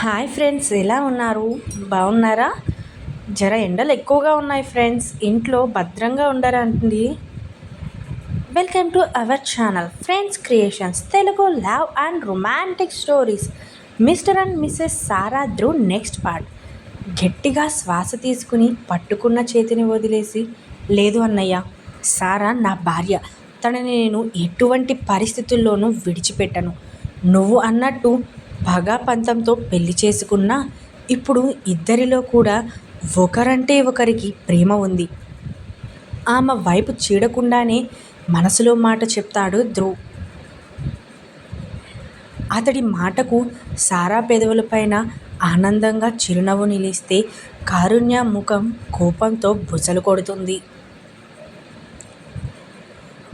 Hi friends ఎలా ఉన్నారు? బాగున్నారా? జర ఎండలు ఎక్కువగా ఉన్నాయి ఫ్రెండ్స్ ఇంట్లో భద్రంగా ఉండరండి welcome to our channel friends creations Telugu love and romantic stories mister and missus Sara Dhru next part గట్టిగా శ్వాస తీసుకుని పట్టుకున్న చేతిని వదిలేసి లేదు అన్నయ్య సారా నా భార్య తనని నేను ఎటువంటి పరిస్థితుల్లోనూ విడిచిపెట్టను. నువ్వు అన్నట్టు పగా పంతంతో పెళ్ళి చేసుకున్నా ఇప్పుడు ఇద్దరిలో కూడా ఒకరంటే ఒకరికి ప్రేమ ఉంది. ఆమె వైపు చీడకుండానే మనసులో మాట చెప్తాడు ధ్రువ్. అతడి మాటకు సారా పెదవులపైన ఆనందంగా చిరునవ్వు నిలిస్తే కారుణ్య ముఖం కోపంతో బుసలు కొడుతుంది.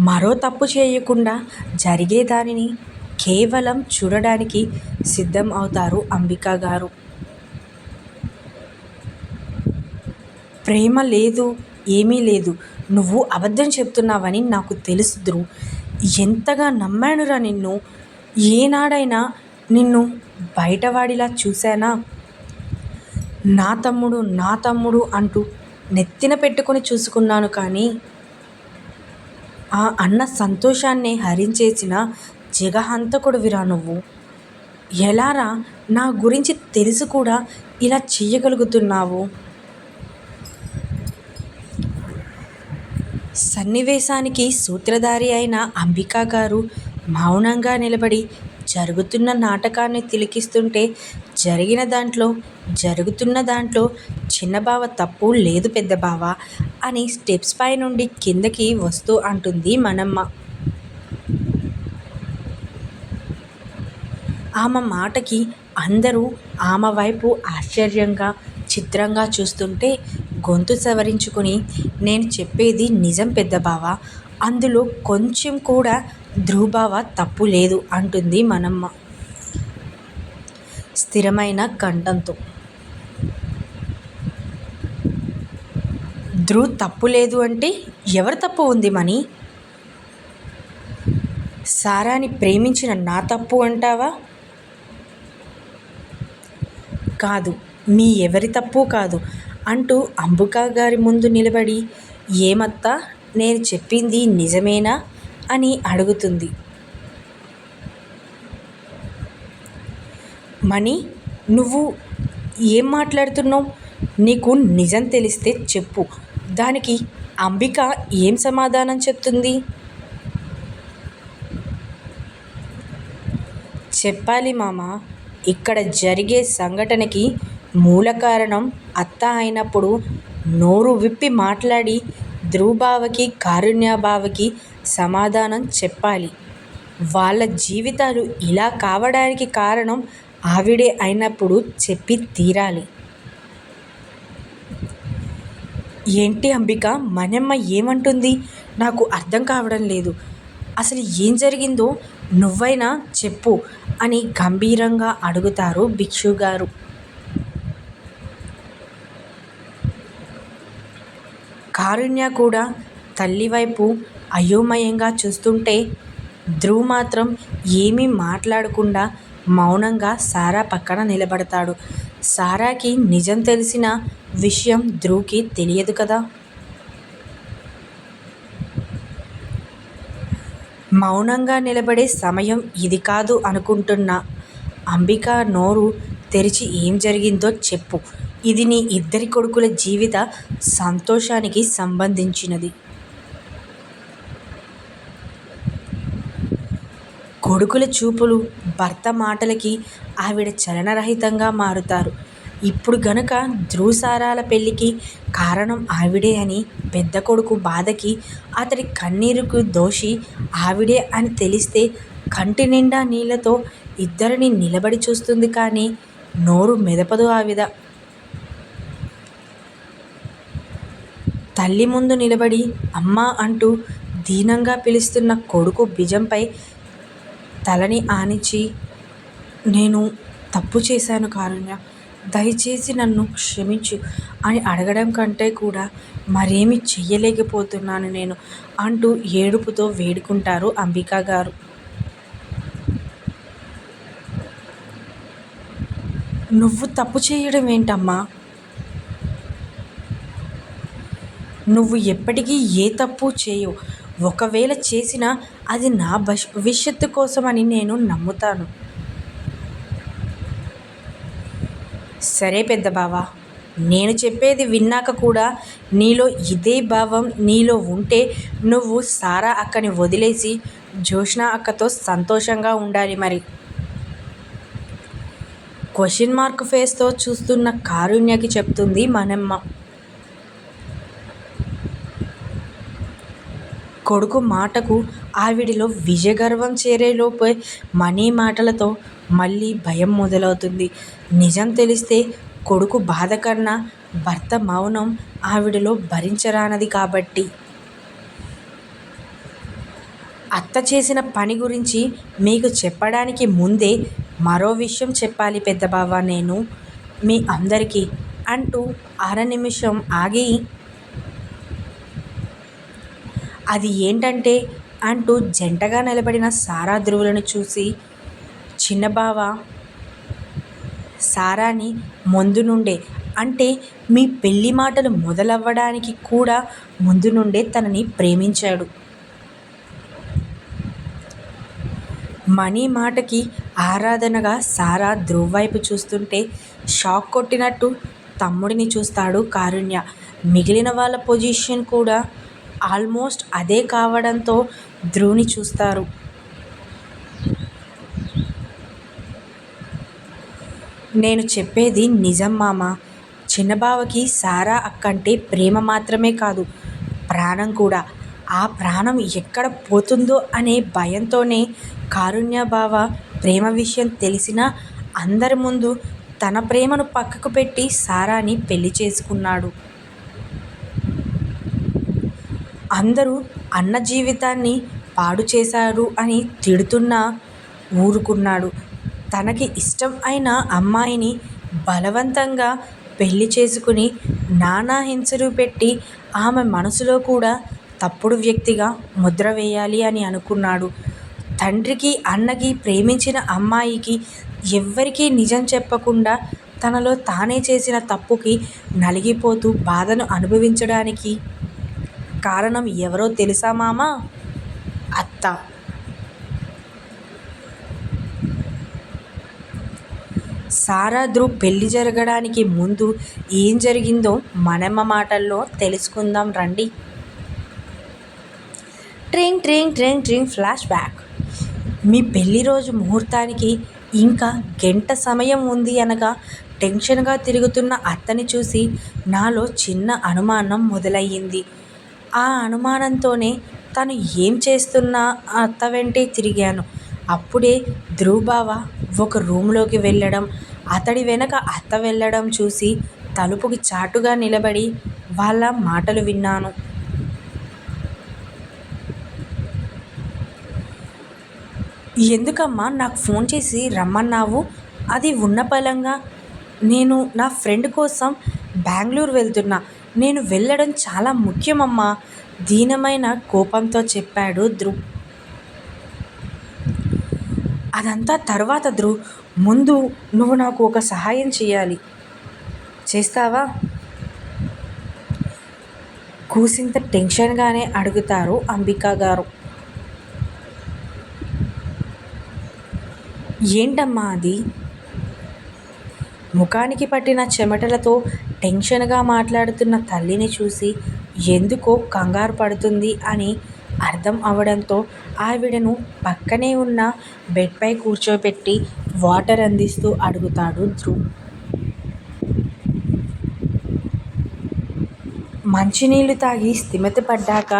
మరో తప్పు చేయకుండా జరిగే దానిని కేవలం చూడడానికి సిద్ధం అవుతారు అంబిక గారు. ప్రేమ లేదు ఏమీ లేదు. నువ్వు అబద్ధం చెప్తున్నావని నాకు తెలుసు ధ్రువ్. ఎంతగా నమ్మానురా నిన్ను? ఏనాడైనా నిన్ను బయటవాడిలా చూశానా? నా తమ్ముడు నా తమ్ముడు అంటూ నెత్తిన పెట్టుకొని చూసుకున్నాను కానీ ఆ అన్న సంతోషాన్ని హరించేసిన జగహంతకుడివిరా నువ్వు? ఎలారా నా గురించి తెలిసి కూడా ఇలా చేయగలుగుతున్నావు సన్నివేశానికి సూత్రధారి అయిన అంబికా గారు మౌనంగా నిలబడి జరుగుతున్న నాటకాన్ని తిలికిస్తుంటే జరిగిన దాంట్లో జరుగుతున్న దాంట్లో చిన్న బావ తప్పు లేదు పెద్ద బావ అని స్టెప్స్ పై నుండి కిందకి వస్తూ అంటుంది మనమ్మ. ఆమె మాటకి అందరూ ఆమె వైపు ఆశ్చర్యంగా చిత్రంగా చూస్తుంటే గొంతు సవరించుకుని నేను చెప్పేది నిజం పెద్ద బావ అందులో కొంచెం కూడా ధ్రువబావ తప్పు లేదు అంటుంది మనమ్మ స్థిరమైన కంఠంతో. ధ్రువ్ తప్పు లేదు అంటే ఎవరు తప్పు ఉంది మని సారాని ప్రేమించిన నా తప్పు అంటావా? కాదు మీ ఎవరి తప్పు కాదు అంటూ అంబికా గారి ముందు నిలబడి ఏమత్తా నేను చెప్పింది నిజమేనా అని అడుగుతుంది. మణి నువ్వు ఏం మాట్లాడుతున్నావు? నీకు నిజం తెలిస్తే చెప్పు. దానికి అంబిక ఏం సమాధానం చెప్తుంది? చెప్పాలి మామ. ఇక్కడ జరిగే సంఘటనకి మూల కారణం అత్త అయినప్పుడు నోరు విప్పి మాట్లాడి ధ్రువబావకి కారుణ్యబావకి సమాధానం చెప్పాలి. వాళ్ళ జీవితాలు ఇలా కావడానికి కారణం ఆవిడే అయినప్పుడు చెప్పి తీరాలి. ఏంటి అంబిక మనమ్మ ఏమంటుంది? నాకు అర్థం కావడం లేదు. అసలు ఏం జరిగిందో నువ్వైనా చెప్పు అని గంభీరంగా అడుగుతారు భిక్షుగారు. కారుణ్య కూడా తల్లి వైపు అయోమయంగా చూస్తుంటే ధ్రువ్ మాత్రం ఏమీ మాట్లాడకుండా మౌనంగా సారా పక్కన నిలబడతాడు. సారాకి నిజం తెలిసిన విషయం ధ్రువ్కి తెలియదు కదా. మౌనంగా నిలబడే సమయం ఇది కాదు అనుకుంటున్న. అంబిక నోరు తెరిచి ఏం జరిగిందో చెప్పు. ఇది నీ ఇద్దరి కొడుకుల జీవిత సంతోషానికి సంబంధించినది. కొడుకుల చూపులు భర్త మాటలకి ఆవిడ చలనరహితంగా మారుతారు. ఇప్పుడు గనుక ధ్రువసారాల పెళ్ళికి కారణం ఆవిడే అని పెద్ద కొడుకు బాధకి అతడి కన్నీరుకు దోషి ఆవిడే అని తెలిస్తే కంటి నిండా నీళ్ళతో ఇద్దరిని నిలబడి చూస్తుంది కానీ నోరు మెదపదు ఆవిడ. తల్లి ముందు నిలబడి అమ్మ అంటూ దీనంగా పిలుస్తున్న కొడుకు భుజంపై తలని ఆనించి నేను తప్పు చేశాను కారుణ్య దయచేసి నన్ను క్షమించు అని అడగడం కంటే కూడా మరేమి చెయ్యలేకపోతున్నాను నేను అంటూ ఏడుపుతో వేడుకుంటారు అంబికా గారు. నువ్వు తప్పు చేయడం ఏంటమ్మా? నువ్వు ఎప్పటికీ ఏ తప్పు చేయవు. ఒకవేళ చేసినా అది నా భవిష్యత్తు కోసమని నేను నమ్ముతాను. సరే పెద్ద బావా నేను చెప్పేది విన్నాక కూడా నీలో ఇదే భావం నీలో ఉంటే నువ్వు సారా అక్కని వదిలేసి జోష్ణ అక్కతో సంతోషంగా ఉండాలి మరి. క్వశ్చన్ మార్క్ ఫేస్తో చూస్తున్న కారుణ్యకి చెప్తుంది మనమ్మ. కొడుకు మాటకు ఆవిడిలో విజయగర్వం చేరేలోపే మనీ మాటలతో మళ్ళీ భయం మొదలవుతుంది. నిజం తెలిస్తే కొడుకు బాధ కన్నా భర్త మౌనం ఆవిడలో భరించరానది కాబట్టి. అత్త చేసిన పని గురించి మీకు చెప్పడానికి ముందే మరో విషయం చెప్పాలి పెద్ద బావ నేను మీ అందరికీ అంటూ అర నిమిషం ఆగి అది ఏంటంటే అంటూ జంటగా నిలబడిన సారా ధ్రువులను చూసి చిన్నబావ సారాని ముందు నుండే అంటే మీ పెళ్ళి మాటలు మొదలవ్వడానికి కూడా ముందు నుండే తనని ప్రేమించాడు. మణి మాటకి ఆరాధనగా సారా ధ్రువ్ వైపు చూస్తుంటే షాక్ కొట్టినట్టు తమ్ముడిని చూస్తాడు కారుణ్య. మిగిలిన వాళ్ళ పొజిషన్ కూడా ఆల్మోస్ట్ అదే కావడంతో ధ్రువుని చూస్తారు. నేను చెప్పేది నిజం మామ. చిన్నబావకి సారా అక్కంటే ప్రేమ మాత్రమే కాదు ప్రాణం కూడా. ఆ ప్రాణం ఎక్కడ పోతుందో అనే భయంతోనే కారుణ్య బావ ప్రేమ విషయం తెలిసినా అందరి ముందు తన ప్రేమను పక్కకు పెట్టి సారాని పెళ్ళి చేసుకున్నాడు. అందరూ అన్న జీవితాన్ని పాడు చేశారు అని తిడుతున్నా ఊరుకున్నాడు. తనకి ఇష్టం అయిన అమ్మాయిని బలవంతంగా పెళ్ళి చేసుకుని నానా హింసలు పెట్టి ఆమె మనసులో కూడా తప్పుడు వ్యక్తిగా ముద్ర వేయాలి అని అనుకున్నాడు. తండ్రికి అన్నకి ప్రేమించిన అమ్మాయికి ఎవ్వరికీ నిజం చెప్పకుండా తనలో తానే చేసిన తప్పుకి నలిగిపోతూ బాధను అనుభవించడానికి కారణం ఎవరో తెలుసా మామ? అత్త. సారా ధ్రువ్ పెళ్ళి జరగడానికి ముందు ఏం జరిగిందో మనమ్మ మాటల్లో తెలుసుకుందాం రండి. ట్రింగ్ ట్రింగ్ ట్రింగ్ ట్రింగ్ ఫ్లాష్ బ్యాక్. మీ పెళ్ళి రోజు ముహూర్తానికి ఇంకా గంట సమయం ఉంది అనగా టెన్షన్గా తిరుగుతున్న అత్తని చూసి నాలో చిన్న అనుమానం మొదలయ్యింది. ఆ అనుమానంతోనే తను ఏం చేస్తున్నా అత్త వెంటే తిరిగాను. అప్పుడే ధ్రువ్ బావ ఒక రూమ్లోకి వెళ్ళడం అతడి వెనక అత్త వెళ్ళడం చూసి తలుపుకి చాటుగా నిలబడి వాళ్ళ మాటలు విన్నాను. ఎందుకమ్మా నాకు ఫోన్ చేసి రమ్మన్నావు? అది ఉన్న పలంగా నేను నా ఫ్రెండ్ కోసం బెంగళూరు వెళ్తున్నా. నేను వెళ్ళడం చాలా ముఖ్యమమ్మా దీనమైన కోపంతో చెప్పాడు ధ్రువ్. అదంతా తర్వాత ధ్రువ్. ముందు నువ్వు నాకు ఒక సహాయం చేయాలి చేస్తావా? కూసింత టెన్షన్గానే అడుగుతారు అంబికా గారు. ఏంటమ్మా అది? ముఖానికి పట్టిన చెమటలతో టెన్షన్గా మాట్లాడుతున్న తల్లిని చూసి ఎందుకో కంగారు పడుతుంది అని అర్థం అవడంతో ఆవిడను పక్కనే ఉన్న బెడ్పై కూర్చోబెట్టి వాటర్ అందిస్తూ అడుగుతాడు ధ్రువ్. మంచినీళ్ళు తాగి స్థిమిత పడ్డాక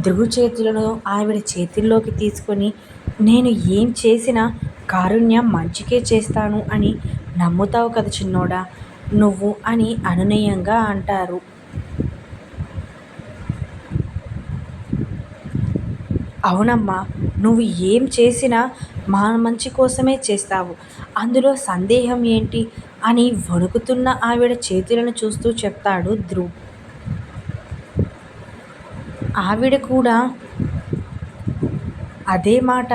ధ్రువు చేతులను ఆవిడ చేతుల్లోకి తీసుకొని నేను ఏం చేసినా కారుణ్యం మంచికే చేస్తాను అని నమ్ముతావు కదా చిన్నోడా? నువ్వు అని అనునయంగా అంటారు. అవునమ్మా నువ్వు ఏం చేసినా మా మంచి కోసమే చేస్తావు. అందులో సందేహం ఏంటి? అని వణుకుతున్న ఆవిడ చేతులను చూస్తూ చెప్తాడు ధ్రువ్. ఆవిడ కూడా అదే మాట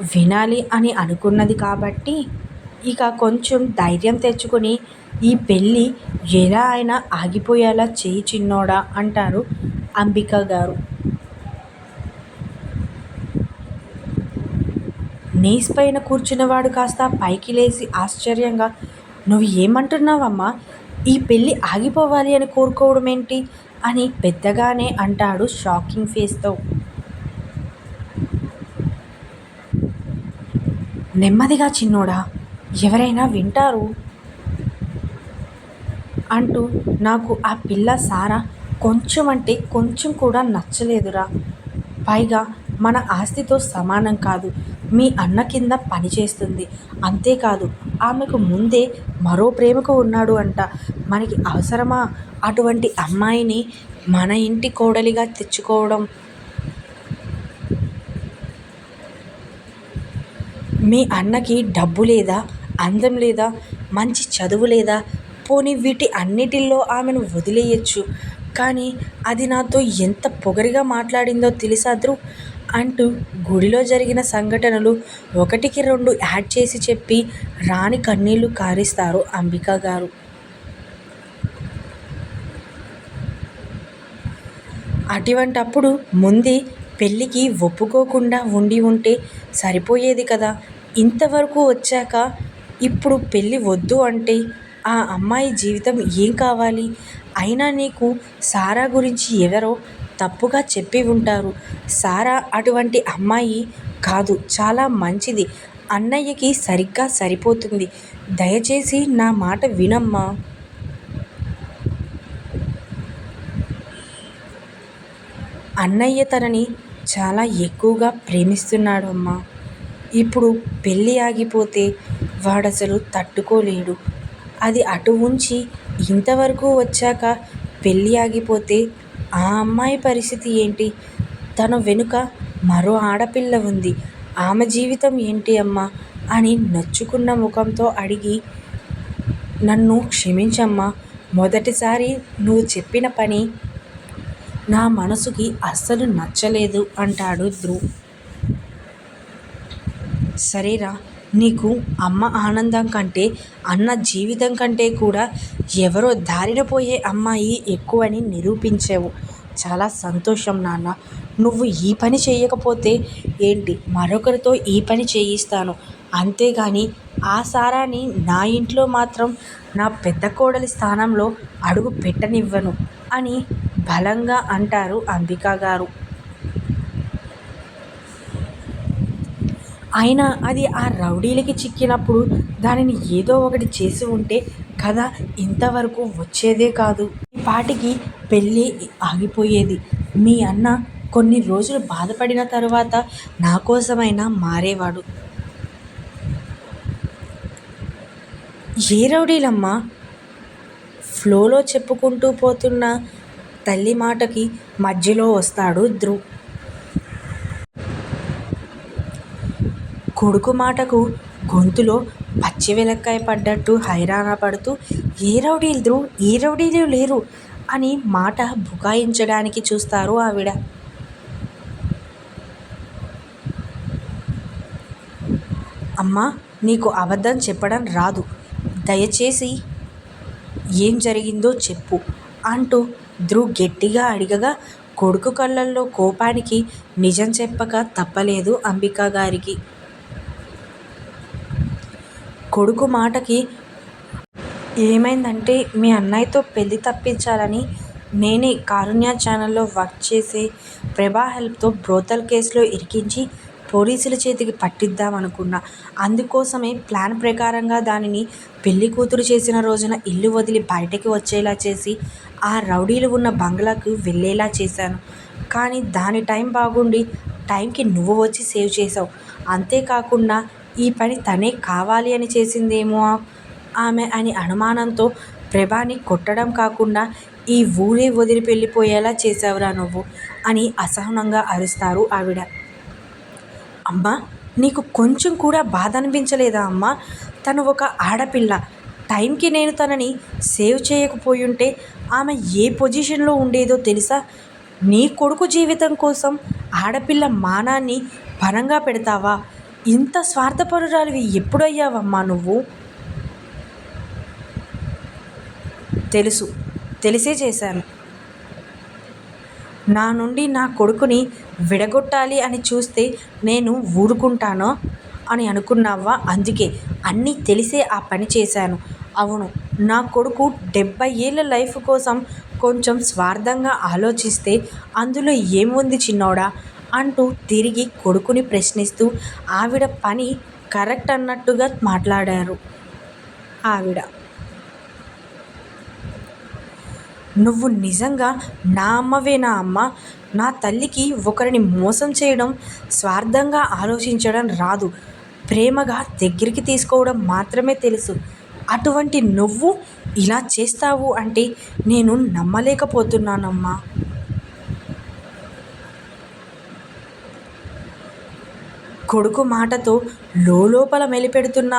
వినాలి అని అనుకున్నది కాబట్టి ఇక కొంచెం ధైర్యం తెచ్చుకొని ఈ పెళ్ళి ఎలా అయినా ఆగిపోయేలా చేయి చిన్నోడా అంటారు అంబిక గారు. నీస్ పైన కూర్చున్నవాడు కాస్త పైకి లేచి ఆశ్చర్యంగా నువ్వు ఏమంటున్నావమ్మా? ఈ పెళ్ళి ఆగిపోవాలి అని కోరుకోవడం ఏంటి అని పెద్దగానే అంటాడు షాకింగ్ ఫేస్తో. నెమ్మదిగా చిన్నోడా ఎవరైనా వింటారు? అంటూ నాకు ఆ పిల్ల సారా కొంచెం అంటే కొంచెం కూడా నచ్చలేదురా. పైగా మన ఆస్తితో సమానం కాదు. మీ అన్న కింద పనిచేస్తుంది అంతేకాదు ఆమెకు ముందే మరో ప్రేమకు ఉన్నాడు అంట. మనకి అవసరమా? అటువంటి అమ్మాయిని మన ఇంటి కోడలిగా తెచ్చుకోవడం మీ అన్నకి డబ్బు లేదా అందం లేదా మంచి చదువు లేదా పోనీ వీటి అన్నిటిల్లో ఆమెను వదిలేయచ్చు. కానీ అది నాతో ఎంత పొగరిగా మాట్లాడిందో తెలుసా ధ్రువ్ అంటూ గుడిలో జరిగిన సంఘటనలు ఒకటికి రెండు యాడ్ చేసి చెప్పి రాణి కన్నీళ్ళు కారిస్తారు అంబికా గారు. అటువంటప్పుడు ముందే పెళ్ళికి ఒప్పుకోకుండా ఉండి ఉంటే సరిపోయేది కదా? ఇంతవరకు వచ్చాక ఇప్పుడు పెళ్ళి వద్దు అంటే ఆ అమ్మాయి జీవితం ఏం కావాలి? అయినా నీకు సారా గురించి ఎవరో తప్పుగా చెప్పి ఉంటారు. సారా అటువంటి అమ్మాయి కాదు చాలా మంచిది. అన్నయ్యకి సరిగ్గా సరిపోతుంది. దయచేసి నా మాట వినమ్మా. అన్నయ్య తనని చాలా ఎక్కువగా ప్రేమిస్తున్నాడు అమ్మా ఇప్పుడు పెళ్ళి ఆగిపోతే వాడసలు తట్టుకోలేడు. అది అటు ఉంచి ఇంతవరకు వచ్చాక పెళ్ళి ఆగిపోతే ఆ అమ్మాయి పరిస్థితి ఏంటి? తన వెనుక మరో ఆడపిల్ల ఉంది. ఆమె జీవితం ఏంటి అమ్మా? అని నొచ్చుకున్న ముఖంతో అడిగి నన్ను క్షమించమ్మా. మొదటిసారి నువ్వు చెప్పిన పని నా మనసుకి అస్సలు నచ్చలేదు అంటాడు ధ్రువ్. సరేరా నీకు అమ్మ ఆనందం కంటే అన్న జీవితం కంటే కూడా ఎవరో దారిన పోయే అమ్మాయి ఎక్కువని నిరూపించావు. చాలా సంతోషం నాన్న. నువ్వు ఈ పని చేయకపోతే ఏంటి? మరొకరితో ఈ పని చేయిస్తాను. అంతేగాని ఆ సారాని నా ఇంట్లో మాత్రం నా పెద్ద కోడలి స్థానంలో అడుగు పెట్టనివ్వను అని బలంగా అంటారు అంబికా గారు. అయినా అది ఆ రౌడీలకి చిక్కినప్పుడు దానిని ఏదో ఒకటి చేసి ఉంటే కథ ఇంతవరకు వచ్చేదే కాదు. ఈ పాటికి పెళ్ళి ఆగిపోయేది. మీ అన్న కొన్ని రోజులు బాధపడిన తర్వాత నా కోసమైనా మారేవాడు. ఏ రౌడీలమ్మా? ఫ్లోలో చెప్పుకుంటూ పోతున్న తల్లి మాటకి మధ్యలో వస్తాడు ధ్రువ్. కొడుకు మాటకు గొంతులో పచ్చి వెలక్కాయ పడ్డట్టు హైరాణ పడుతూ ఏ రౌడీలు ఏ రౌడీలు లేరు అని మాట బుకాయించడానికి చూస్తారు ఆవిడ. అమ్మా నీకు అబద్ధం చెప్పడం రాదు. దయచేసి ఏం జరిగిందో చెప్పు అంటూ ధ్రువ్ గట్టిగా అడిగగా కొడుకు కళ్ళల్లో కోపానికి నిజం చెప్పక తప్పలేదు అంబిక గారికి. కొడుకు మాటకి ఏమైందంటే మీ అన్నయ్యతో పెళ్ళి తప్పించాలని నేనే కారుణ్య ఛానల్లో వర్క్ చేసే ప్రభా హెల్ప్తో బ్రోతల్ కేసులో ఇరికించి పోలీసుల చేతికి పట్టిద్దామనుకున్నా. అందుకోసమే ప్లాన్ ప్రకారంగా దానిని పెళ్ళి కూతురు చేసిన రోజున ఇల్లు వదిలి బయటకి వచ్చేలా చేసి ఆ రౌడీలు ఉన్న బంగ్లాకు వెళ్ళేలా చేశాను. కానీ దాని టైం బాగుండి టైంకి నువ్వు వచ్చి సేవ్ చేసావు అంతేకాకుండా ఈ పని తనే కావాలి అని చేసిందేమో ఆమె అని అనుమానంతో ప్రభాని కొట్టడం కాకుండా ఈ ఊరే వదిలి వెళ్ళిపోయేలా చేసావురా నువ్వు అని అసహనంగా అరుస్తారు ఆవిడ. అమ్మా నీకు కొంచెం కూడా బాధ అనిపించలేదా అమ్మా? తను ఒక ఆడపిల్ల. టైంకి నేను తనని సేవ్ చేయకపోయుంటే ఆమె ఏ పొజిషన్లో ఉండేదో తెలుసా? నీ కొడుకు జీవితం కోసం ఆడపిల్ల మానాన్ని పరంగా పెడతావా? ఇంత స్వార్థపరురాలివి ఎప్పుడయ్యావమ్మా నువ్వు? తెలుసు తెలిసే చేశాను. నా నుండి నా కొడుకుని విడగొట్టాలి అని చూస్తే నేను ఊరుకుంటానో అని అనుకున్నావా? అందుకే అన్నీ తెలిసే ఆ పని చేశాను. అవును నా కొడుకు డెబ్బై ఏళ్ళ లైఫ్ కోసం కొంచెం స్వార్థంగా ఆలోచిస్తే అందులో ఏముంది చిన్నోడా? అంటూ తిరిగి కొడుకుని ప్రశ్నిస్తూ ఆవిడ పని కరెక్ట్ అన్నట్టుగా మాట్లాడారు. ఆవిడ. నువ్వు నిజంగా నా అమ్మవేనా అమ్మ? నా తల్లికి ఒకరిని మోసం చేయడం స్వార్థంగా ఆలోచించడం రాదు. ప్రేమగా దగ్గరికి తీసుకోవడం మాత్రమే తెలుసు. అటువంటి నువ్వు ఇలా చేస్తావు అంటే నేను నమ్మలేకపోతున్నానమ్మా. కొడుకు మాటతో లోపల మెలిపెడుతున్న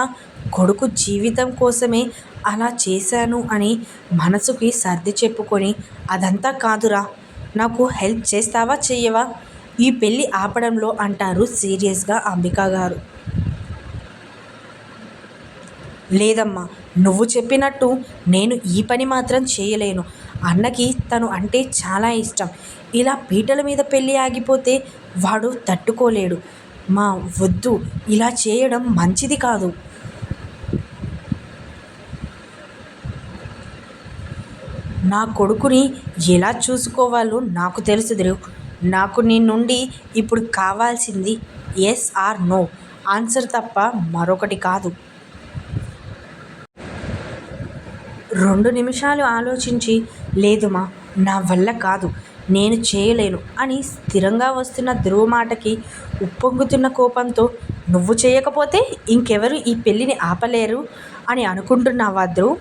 కొడుకు జీవితం కోసమే అలా చేశాను అని మనసుకి సర్ది చెప్పుకొని అదంతా కాదురా నాకు హెల్ప్ చేస్తావా చెయ్యవా? ఈ పెళ్ళి ఆపడంలో అంటారు సీరియస్గా అంబికా గారు. లేదమ్మా నువ్వు చెప్పినట్టు నేను ఈ పని మాత్రం చేయలేను. అన్నకి తను అంటే చాలా ఇష్టం. ఇలా పీటల మీద పెళ్ళి ఆగిపోతే వాడు తట్టుకోలేడు. మా వద్దు ఇలా చేయడం మంచిది కాదు. నా కొడుకుని ఎలా చూసుకోవాలో నాకు తెలుసు ధ్రువ్ నాకు నీ నుండి ఇప్పుడు కావాల్సింది ఎస్ ఆర్ నో ఆన్సర్ తప్ప మరొకటి కాదు. రెండు నిమిషాలు ఆలోచించి లేదుమా నా వల్ల కాదు. నేను చేయలేను అని స్థిరంగా వస్తున్న ధ్రువ మాటకి ఉప్పొంగుతున్న కోపంతో నువ్వు చేయకపోతే ఇంకెవరు ఈ పెళ్ళిని ఆపలేరు? అని అనుకుంటున్నావా ధ్రువ్?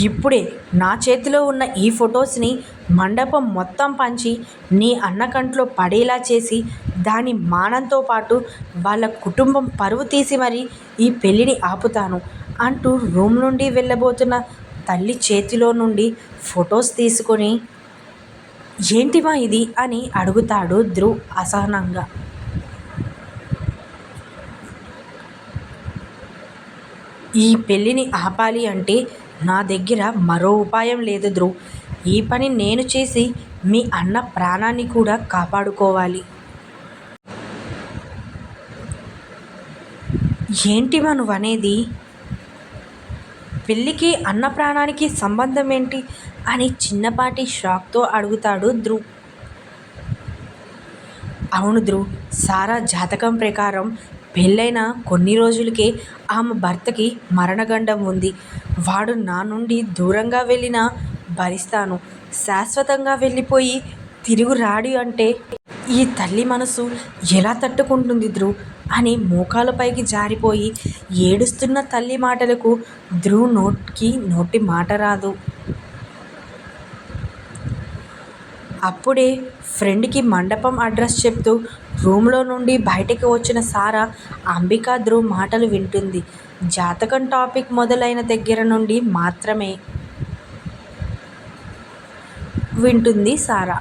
ఇప్పుడే నా చేతిలో ఉన్న ఈ ఫొటోస్ని మండపం మొత్తం పంచి నీ అన్న కంట్లో పడేలా చేసి దాని మానంతో పాటు వాళ్ళ కుటుంబం పరువు తీసి మరీ ఈ పెళ్ళిని ఆపుతాను అంటూ రూమ్ నుండి వెళ్ళబోతున్న తల్లి చేతిలో నుండి ఫొటోస్ తీసుకొని ఏంటిమా ఇది? అని అడుగుతాడు ధ్రువ్ అసహనంగా. ఈ పెళ్ళిని ఆపాలి అంటే నా దగ్గర మరో ఉపాయం లేదు ధ్రువ్. ఈ పని నేను చేసి మీ అన్న ప్రాణాన్ని కూడా కాపాడుకోవాలి. ఏంటిమా నువ్వనేది? పెళ్ళికి అన్న ప్రాణానికి సంబంధం ఏంటి అని చిన్నపాటి షాక్తో అడుగుతాడు ధ్రువ్ అవును ధ్రువ్ సారా జాతకం ప్రకారం పెళ్ళైన కొన్ని రోజులకే ఆమె భర్తకి మరణగండం ఉంది. వాడు నా నుండి దూరంగా వెళ్ళినా భరిస్తాను. శాశ్వతంగా వెళ్ళిపోయి తిరుగు రాడు అంటే ఈ తల్లి మనసు ఎలా తట్టుకుంటుంది ధ్రువ్ అని మోకాలపైకి జారిపోయి ఏడుస్తున్న తల్లి మాటలకు ధ్రువ్ నోటికి నోటి మాట రాదు. అప్పుడే ఫ్రెండ్కి మండపం అడ్రస్ చెప్తూ రూమ్లో నుండి బయటకు వచ్చిన సారా అంబికా ధ్రువ్ మాటలు వింటుంది. జాతకం టాపిక్ మొదలైన దగ్గర నుండి మాత్రమే వింటుంది సారా.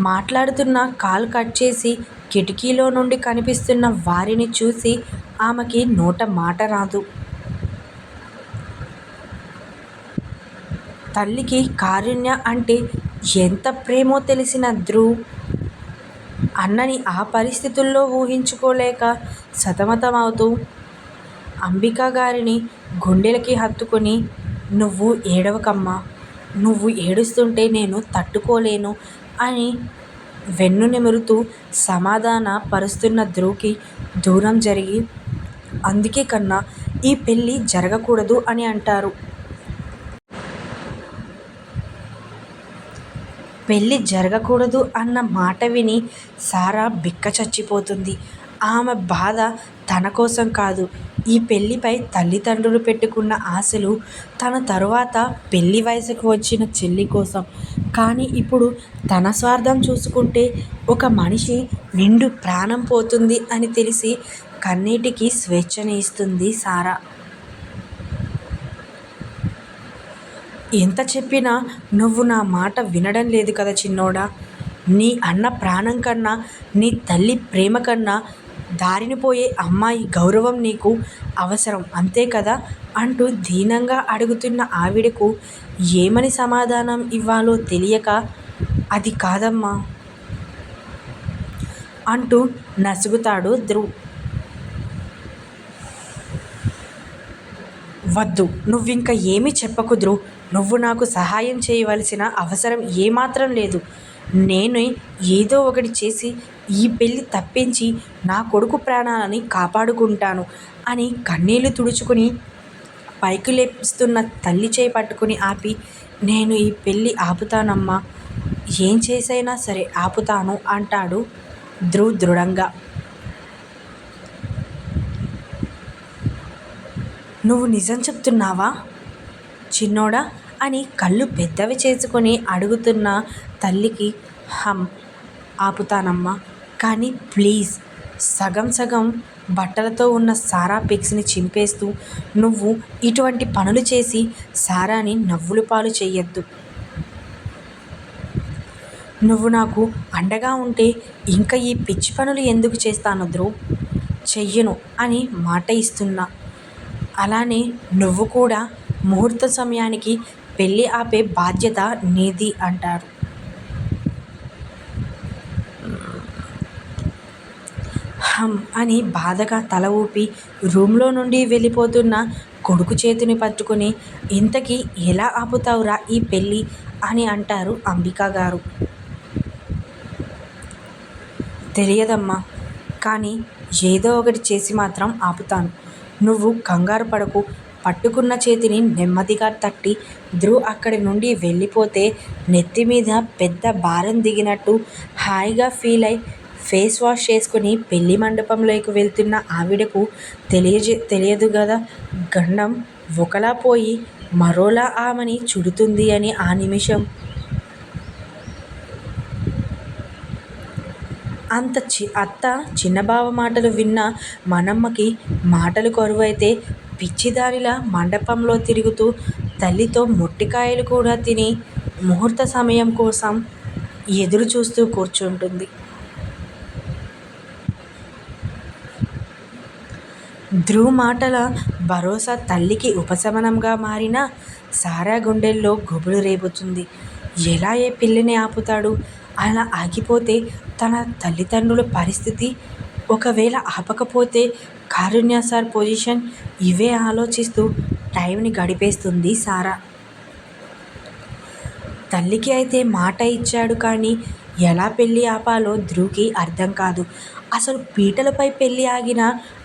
మాట్లాడుతున్న కాల్ కట్ చేసి కిటికీలో నుండి కనిపిస్తున్న వారిని చూసి ఆమెకి నోట మాట రాదు. తల్లికి కారుణ్య అంటే ఎంత ప్రేమో తెలిసిన ధ్రువ్ అన్నని ఆ పరిస్థితుల్లో ఊహించుకోలేక సతమతమవుతూ అంబికా గారిని గుండెలకి హత్తుకొని నువ్వు ఏడవకమ్మా నువ్వు ఏడుస్తుంటే నేను తట్టుకోలేను అని వెన్ను నిమురుతూ సమాధాన పరుస్తున్న ధ్రువ్కి దూరం జరిగి అందుకే కన్నా ఈ పెళ్ళి జరగకూడదు అని అంటారు. పెళ్ళి జరగకూడదు అన్న మాట విని సారా బిక్క చచ్చిపోతుంది. ఆమె బాధ తన కోసం కాదు. ఈ పెళ్ళిపై తల్లిదండ్రులు పెట్టుకున్న ఆశలు తన తరువాత పెళ్ళి వయసుకు వచ్చిన చెల్లి కోసం. కానీ ఇప్పుడు తన స్వార్థం చూసుకుంటే ఒక మనిషి నిండు ప్రాణం పోతుంది అని తెలిసి కన్నీటికి స్వేచ్ఛని ఇస్తుంది సారా. ఎంత చెప్పినా నువ్వు నా మాట వినడం లేదు కదా చిన్నోడా. నీ అన్న ప్రాణం కన్నా నీ తల్లి ప్రేమ కన్నా దారిన పోయే అమ్మాయి గౌరవం నీకు అవసరం అంతే కదా? అంటూ దీనంగా అడుగుతున్న ఆవిడకు ఏమని సమాధానం ఇవ్వాలో తెలియక అది కాదమ్మా అంటూ నసుగుతాడు ధ్రువ్. వద్దు నువ్వింక ఏమీ చెప్పకు ధ్రువ్. నువ్వు నాకు సహాయం చేయవలసిన అవసరం ఏమాత్రం లేదు. నేను ఏదో ఒకటి చేసి ఈ పెళ్ళి తప్పించి నా కొడుకు ప్రాణాలని కాపాడుకుంటాను అని కన్నీళ్ళు తుడుచుకుని పైకి లేపిస్తున్న తల్లి చేయి పట్టుకుని ఆపి నేను ఈ పెళ్ళి ఆపుతానమ్మా. ఏం చేసైనా సరే ఆపుతాను అంటాడు ధ్రువ్ దృఢంగా. నువ్వు నిజం చెప్తున్నావా? చిన్నోడా అని కళ్ళు పెద్దవి చేసుకొని అడుగుతున్న తల్లికి హమ్ ఆపుతానమ్మా. కానీ ప్లీజ్ సగం సగం బట్టలతో ఉన్న సారా పిక్స్ని చింపేస్తూ నువ్వు ఇటువంటి పనులు చేసి సారాని నవ్వులు పాలు చేయొద్దు నువ్వు నాకు అండగా ఉంటే ఇంకా ఈ పిచ్చి పనులు ఎందుకు చేస్తాను ధ్రువ్ చెయ్యను అని మాట ఇస్తున్నా. అలానే నువ్వు కూడా ముహూర్త సమయానికి పెళ్ళి ఆపే బాధ్యత నీది అంటారు. హమ్ అని బాధగా తల ఊపి రూమ్లో నుండి వెళ్ళిపోతున్న కొడుకు చేతిని పట్టుకుని ఇంతకీ ఎలా ఆపుతావురా ఈ పెళ్ళి? అని అంటారు అంబిక గారు. తెలియదమ్మా కానీ ఏదో ఒకటి చేసి మాత్రం ఆపుతాను. నువ్వు కంగారు పడకు. పట్టుకున్న చేతిని నెమ్మదిగా తట్టి ధ్రువ్ అక్కడి నుండి వెళ్ళిపోతే నెత్తి మీద పెద్ద భారం దిగినట్టు హాయిగా ఫీల్ అయి ఫేస్ వాష్ చేసుకుని పెళ్ళి మండపంలోకి వెళ్తున్న ఆవిడకు తెలియజే తెలియదు కదా గండం ఒకలా పోయి మరోలా ఆమెని చుడుతుంది అని ఆ నిమిషం. అంత చి అత్త చిన్నబావ మాటలు విన్న మనమ్మకి మాటలు కరువైతే పిచ్చిదారిలా మండపంలో తిరుగుతూ తల్లితో మొట్టికాయలు కూడా తిని ముహూర్త సమయం కోసం ఎదురు చూస్తూ కూర్చుంటుంది. ధ్రువ్ మాటల భరోసా తల్లికి ఉపశమనంగా మారిన సారా గుండెల్లో గుబులు రేపుతుంది. ఎలా ఏ పిల్లిని ఆపుతాడు? అలా ఆగిపోతే తన తల్లిదండ్రుల పరిస్థితి ఒకవేళ ఆపకపోతే కారుణ్య సార్ పొజిషన్ ఇవే ఆలోచిస్తూ టైంని గడిపేస్తుంది సారా. తల్లికి అయితే మాట ఇచ్చాడు కానీ ఎలా పెళ్ళి ఆపాలో ధ్రువ్కి అర్థం కాదు. అసలు పీటలపై పెళ్ళి ఆగిన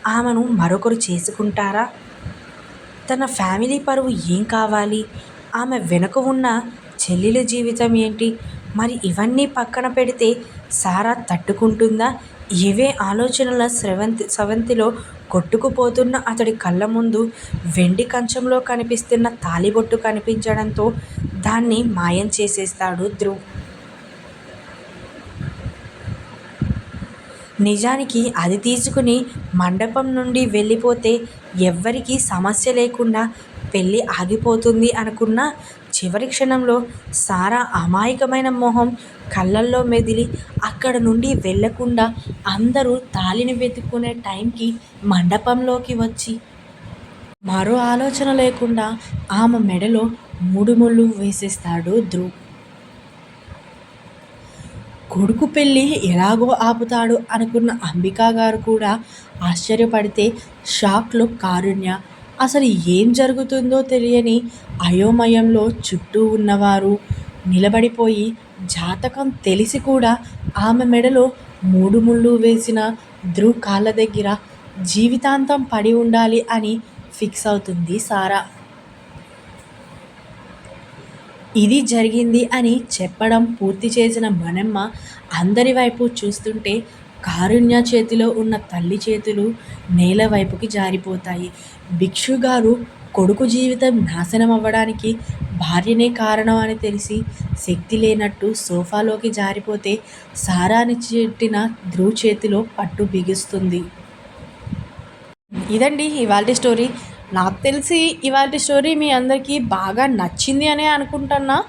ఆమెను మరొకరు చేసుకుంటారా? తన ఫ్యామిలీ పరువు ఏం కావాలి? ఆమె వెనుక ఉన్న చెల్లెల జీవితం ఏంటి? మరి ఇవన్నీ పక్కన పెడితే సారా తట్టుకుంటుందా? ఇవే ఆలోచనల స్రవంతి స్రవంతిలో కొట్టుకుపోతున్న అతడి కళ్ళ ముందు వెండి కంచంలో కనిపిస్తున్న తాలిబొట్టు కనిపించడంతో దాన్ని మాయం చేసేస్తాడు ధ్రువ్. నిజానికి అది తీసుకుని మండపం నుండి వెళ్ళిపోతే ఎవ్వరికీ సమస్య లేకుండా పెళ్ళి ఆగిపోతుంది అనుకున్న చివరి క్షణంలో సారా అమాయకమైన మొహం కళ్ళల్లో మెదిలి అక్కడ నుండి వెళ్ళకుండా అందరూ తాళిని వెతుక్కునే టైంకి మండపంలోకి వచ్చి. మరో ఆలోచన లేకుండా ఆమె మెడలో ముడుముళ్ళు వేసేస్తాడు ధ్రువ్. కొడుకు పెళ్ళి ఎలాగో ఆపుతాడు అనుకున్న అంబికా గారు కూడా ఆశ్చర్యపడితే షాక్లో కారుణ్య అసలు ఏం జరుగుతుందో తెలియని అయోమయంలో చుట్టూ ఉన్నవారు నిలబడిపోయి జాతకం తెలిసి కూడా ఆమె మెడలో మూడు ముళ్ళు వేసిన ధ్రువ్ కాళ్ళ దగ్గర జీవితాంతం పడి ఉండాలి అని ఫిక్స్ అవుతుంది సారా. ఇది జరిగింది అని చెప్పడం పూర్తి చేసిన మనమ్మ అందరి వైపు చూస్తుంటే కారుణ్య చేతిలో ఉన్న తల్లి చేతులు నేల వైపుకి జారిపోతాయి. భిక్షు గారు కొడుకు జీవితం నాశనం అవ్వడానికి భార్యనే కారణం అని తెలిసి శక్తి లేనట్టు సోఫాలోకి జారిపోతే సారాని చెట్టిన ధ్రువ్ చేతిలో పట్టు బిగుస్తుంది. ఇదండి ఇవాళ స్టోరీ. నాకు తెలిసి ఇవాళ స్టోరీ మీ అందరికీ బాగా నచ్చింది అనే అనుకుంటున్నా.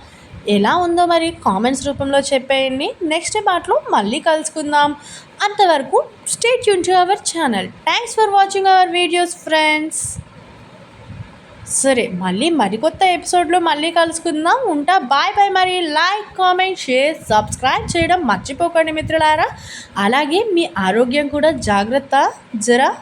ఎలా ఉందో మరి కామెంట్స్ రూపంలో చెప్పేయండి. నెక్స్ట్ పార్ట్లో మళ్ళీ కలుసుకుందాం. అంతవరకు stay Yoon to our channel. Thanks for watching our videos friends సరే మళ్ళీ మరికొత్త ఎపిసోడ్లో మళ్ళీ కలుసుకుందాం. ఉంటా బాయ్ బాయ్ మరి. లైక్ కామెంట్ షేర్ సబ్స్క్రైబ్ చేయడం మర్చిపోకండి మిత్రులారా. అలాగే మీ ఆరోగ్యం కూడా జాగ్రత్త. జరా.